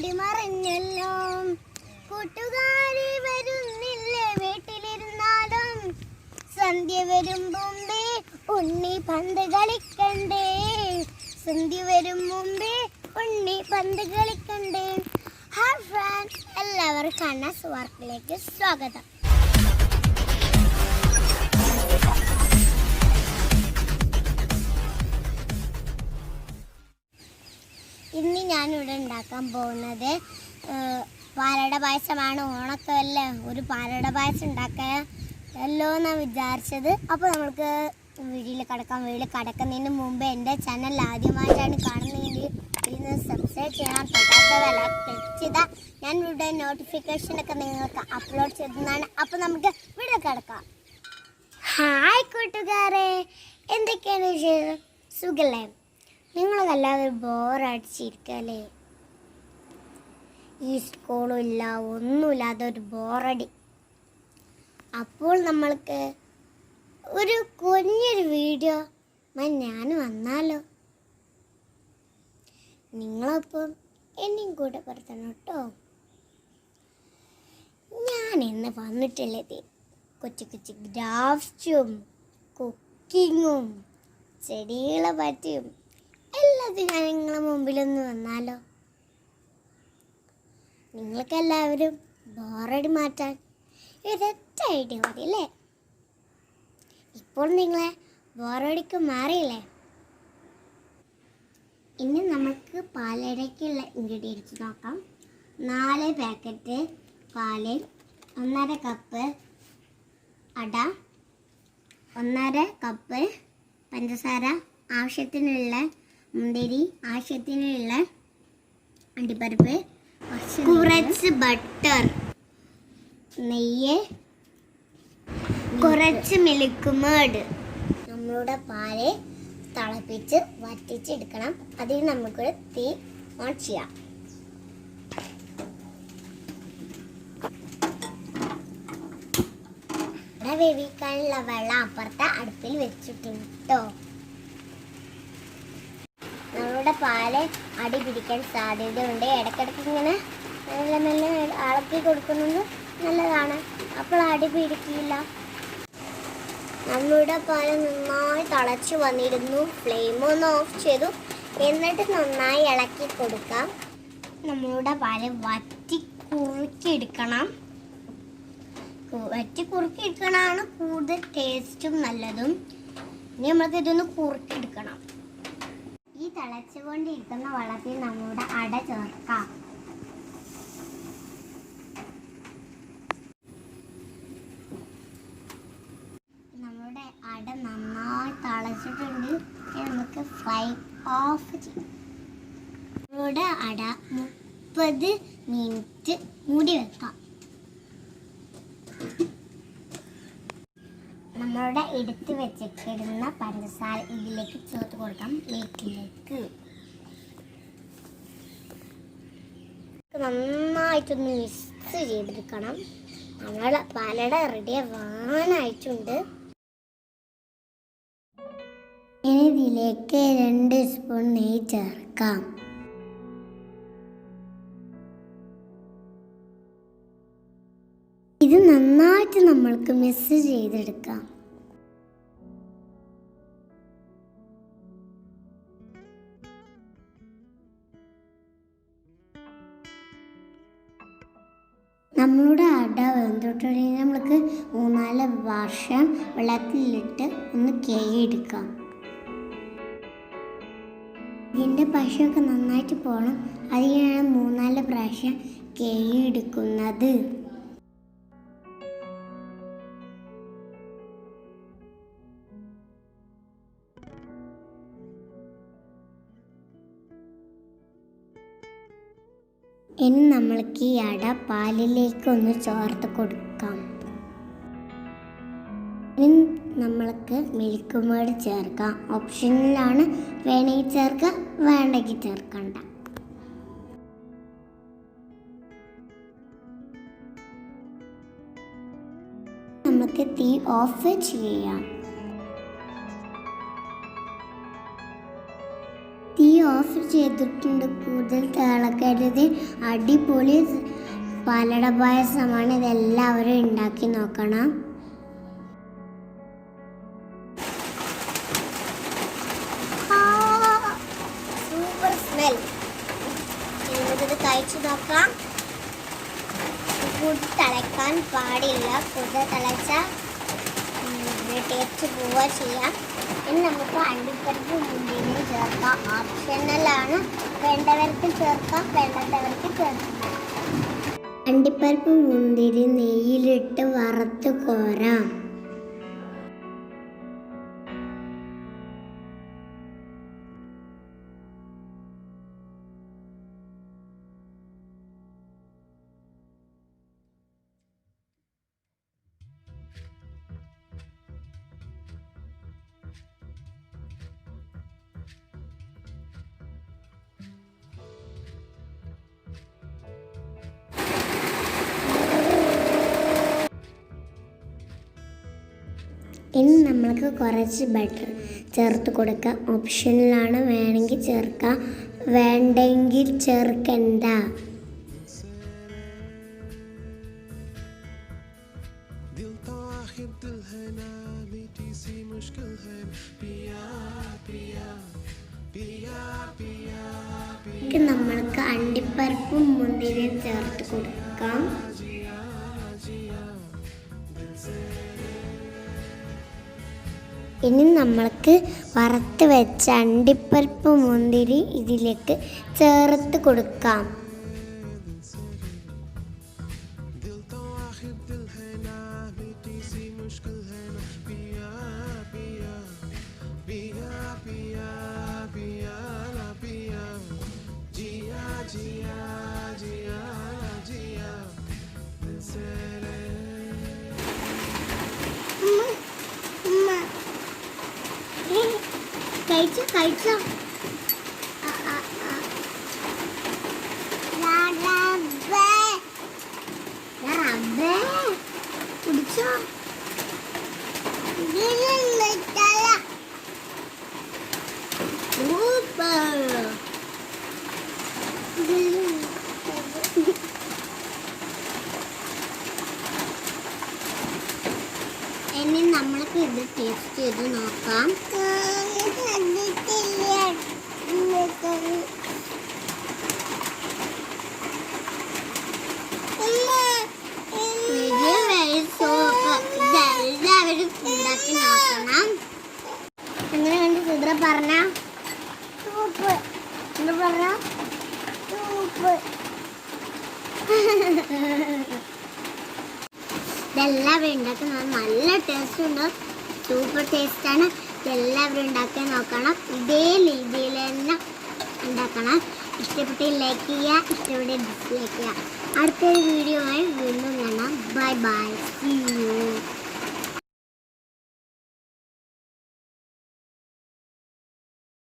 ഓടി മറിഞ്ഞല്ലോ കൂട്ടുകാരി വരുന്നില്ലേ വീട്ടിലിരുന്നാലും? സന്ധ്യ വരും മുമ്പേ ഉണ്ണി പന്ത് കളിക്കണ്ടേ? സന്ധ്യ വരും മുമ്പേ ഉണ്ണി പന്ത് കളിക്കണ്ടേ? ഹായ് ഫ്രണ്ട്സ് എല്ലാവർക്കും വർക്കിലേക്ക് സ്വാഗതം. ഞാനിവിടെ ഉണ്ടാക്കാൻ പോകുന്നത് പാലട പായസമാണ്. ഓണൊക്കെ അല്ലേ? ഒരു പാലട പായസം ഉണ്ടാക്കാമല്ലോ എന്നാണ് വിചാരിച്ചത്. അപ്പോൾ നമുക്ക് വീട്ടിൽ കിടക്കാം വീട്ടിൽ കിടക്കുന്നതിന് മുമ്പ് എന്റെ ചാനൽ ആദ്യമായിട്ടാണ് കാണുന്നതെങ്കിൽ ഇന്ന് സബ്സ്ക്രൈബ് ചെയ്യണം. തൊട്ടാത്ത വില ഞാൻ ഇവിടെ നോട്ടിഫിക്കേഷനൊക്കെ നിങ്ങൾക്ക് അപ്ലോഡ് ചെയ്തതാണ് അപ്പോൾ നമുക്ക് വീട്ടിൽ കിടക്കാം. ഹായ് കൂട്ടുകാരെ. എന്തൊക്കെയാണ് വിശേഷം? സുഖല്ലേ? നിങ്ങളെല്ലാവരും ബോറടിച്ചിരിക്കല്ലേ? ഈ സ്കൂളും ഇല്ല ഒന്നുമില്ലാതെ ഒരു ബോറടി. അപ്പോൾ നമ്മൾക്ക് ഒരു കുഞ്ഞൊരു വീഡിയോ ഞാൻ വന്നാലോ? നിങ്ങളപ്പം എന്നെയും കൂടെ പെടുത്തണം കേട്ടോ. ഞാൻ ഇന്ന് വന്നിട്ടുള്ളത് കൊച്ചു കൊച്ചു ഗ്രാഫ്റ്റും കുക്കിങ്ങും ചെടികളെ പറ്റിയും എല്ലാത്തിനും ഞാൻ നിങ്ങളെ മുമ്പിലൊന്ന് വന്നാലോ? നിങ്ങൾക്കെല്ലാവരും ബോറടി മാറ്റാൻ ഇതൊറ്റ ഐഡിയ മതി അല്ലേ? ഇപ്പോൾ നിങ്ങളെ ബോറടിക്ക് മാറിയില്ലേ? ഇനി നമുക്ക് പാലടയ്ക്കുള്ള ഇൻഗ്രീഡിയൻസ് നോക്കാം. നാല് പാക്കറ്റ് പാൽ ഒന്നര കപ്പ് അട ഒന്നര കപ്പ് പഞ്ചസാര ആവശ്യത്തിനുള്ള മുന്തിരി ആവശ്യത്തിനുള്ള അണ്ടിപ്പരിപ്പ് കുറച്ച് ബട്ടർ നെയ്യ് കുറച്ച് മിൽക്ക് മേഡ് നമ്മളുടെ പാൽ തിളപ്പിച്ച് വറ്റിച്ചെടുക്കണം. അതിൽ നമുക്ക് തീ ഓൺ ചെയ്യാം. വേവിക്കാനുള്ള വെള്ളം അപ്പുറത്തെ അടുപ്പിൽ വെച്ചിട്ടുണ്ട് കേട്ടോ നമ്മളുടെ പാൽ അടി പിടിക്കാൻ സാധ്യതയുണ്ട്. ഇടയ്ക്കിടയ്ക്ക് ഇങ്ങനെ നല്ല നല്ല ഇളക്കി കൊടുക്കുന്നത് നല്ലതാണ്. അപ്പോൾ അടി പിടിക്കില്ല. നമ്മുടെ പാൽ നന്നായി തിളച്ചു വന്നിരുന്നു. ഫ്ലെയിം ഒന്ന് ഓഫ് ചെയ്തു. എന്നിട്ട് നന്നായി ഇളക്കി കൊടുക്കാം. നമ്മളുടെ പാൽ വറ്റി കുറുക്കിയെടുക്കണം. വറ്റി കുറുക്കിയെടുക്കണമാണ് കൂടുതൽ ടേസ്റ്റും നല്ലതും. ഇനി നമ്മൾക്ക് ഇതൊന്ന് കുറുക്കിയെടുക്കണം. തിളച്ചുകൊണ്ടിരിക്കുന്ന വെള്ളത്തിൽ നമ്മുടെ അട ചേർക്കാം. നമ്മുടെ അട നന്നായി തിളച്ചിട്ടുണ്ട്. നമുക്ക് ഫ്ലൈ ഓഫ് ചെയ്യാം. നമ്മുടെ അട മുപ്പത് മിനിറ്റ് മൂടി വെക്കാം. നമ്മളുടെ എടുത്ത് വെച്ചിട്ടിരുന്ന പഞ്ചസാര ഇതിലേക്ക് ചേർത്ത് കൊടുക്കാം മീറ്റിലേക്ക് നന്നായിട്ടൊന്ന് മിക്സ് ചെയ്തെടുക്കണം. നമ്മൾ പാലട റെഡി ആവാനായിട്ടുണ്ട്. ഇനി ഇതിലേക്ക് രണ്ട് സ്പൂൺ നെയ്യ് ചേർക്കാം. ഇത് നന്നായിട്ട് നമ്മൾക്ക് മിക്സ് ചെയ്തെടുക്കാം. നമ്മളുടെ അട വെന്തിട്ടുണ്ടെങ്കിൽ നമ്മൾക്ക് മൂന്നാൽ വർഷം വെള്ളത്തിലിട്ട് ഒന്ന് കേയെടുക്കാം ഇതിന്റെ പശയൊക്കെ നന്നായിട്ട് പോകണം അതിനാണ് മൂന്നാൽ പ്രാവശ്യം കേയെടുക്കുന്നത് ഇനി നമ്മൾക്ക് ഈ അട പാലിലേക്ക് ഒന്ന് ചേർത്ത് കൊടുക്കാം. ഇനി നമ്മൾക്ക് മിൽക്ക് മേഡ് ചേർക്കാം. ഓപ്ഷനിലാണ് വേണമെങ്കിൽ ചേർക്കാം വേണ്ടെങ്കിൽ ചേർക്കണ്ട. നമുക്ക് തീ ഓഫ് ചെയ്യാം ഓഫ് ചെയ്തിട്ടുണ്ട്. കൂടുതൽ തിളക്കരുത് അടിപൊളി പാലട പായസമാണ്. ഇതെല്ലാവരും ഉണ്ടാക്കി നോക്കണം. സൂപ്പർ സ്മെൽ നമുക്കിത് കഴിച്ചു നോക്കാം. കൂടുതൽ തിളയ്ക്കാൻ പാടില്ല. കൂടുതൽ തിളച്ച ടേസ്റ്റ് പോവുക ചെയ്യാം. ഇനി നമുക്ക് അണ്ടിപ്പരിപ്പ് മുന്തിരിയും ചേർക്കാം. ഓപ്ഷണലാണ് വേണ്ടവർക്ക് ചേർക്കാം വേണ്ടാത്തവർക്ക് ചേർക്കാം. അണ്ടിപ്പരിപ്പ് മുന്തിരി നെയ്യിലിട്ട് വറുത്ത് കോരാം. ഇനി നമ്മൾക്ക് കുറച്ച് ബട്ടർ ചേർത്ത് കൊടുക്കുക ഓപ്ഷനിലാണ് വേണമെങ്കിൽ ചേർക്കാം. വേണ്ടെങ്കിൽ ചേർക്കണ്ട. നമ്മൾക്ക് അണ്ടിപ്പരപ്പും മുന്തിരിയും ചേർത്ത് കൊടുക്കാം. ഇനി നമ്മൾക്ക് വറുത്ത് വെച്ച അണ്ടിപ്പരിപ്പ് മുന്തിരി ഇതിലേക്ക് ചേർത്ത് കൊടുക്കാം കഴിച്ചോ കഴിച്ചോ. കുടിച്ചോ. ഇനി നമ്മൾക്ക് ഇത് ടേസ്റ്റ് ചെയ്ത് നോക്കാം ഇത് very super. ഇതെല്ലാവരും ഉണ്ടാക്കി നോക്കണം സുദ്ര പറഞ്ഞ? സൂപ്പ് എന്താ പറഞ്ഞ? സൂപ്പ് ഇതെല്ലാവരും ഉണ്ടാക്കുന്നത് നല്ല ടേസ്റ്റ് ഉണ്ട്. സൂപ്പർ ടേസ്റ്റാണ് ഇതെല്ലാവരും ഉണ്ടാക്കി നോക്കണം. ഇതേ രീതിയിൽ തന്നെ ഉണ്ടാക്കണം. ഇഷ്ടപ്പെട്ട് ലൈക്ക് ചെയ്യുക ഇഷ്ടപ്പെട്ട് ഡിസ്ലൈക്ക് ചെയ്യുക. അടുത്തൊരു വീഡിയോ ആയി വീണ്ടും കാണാം. Bye bye see you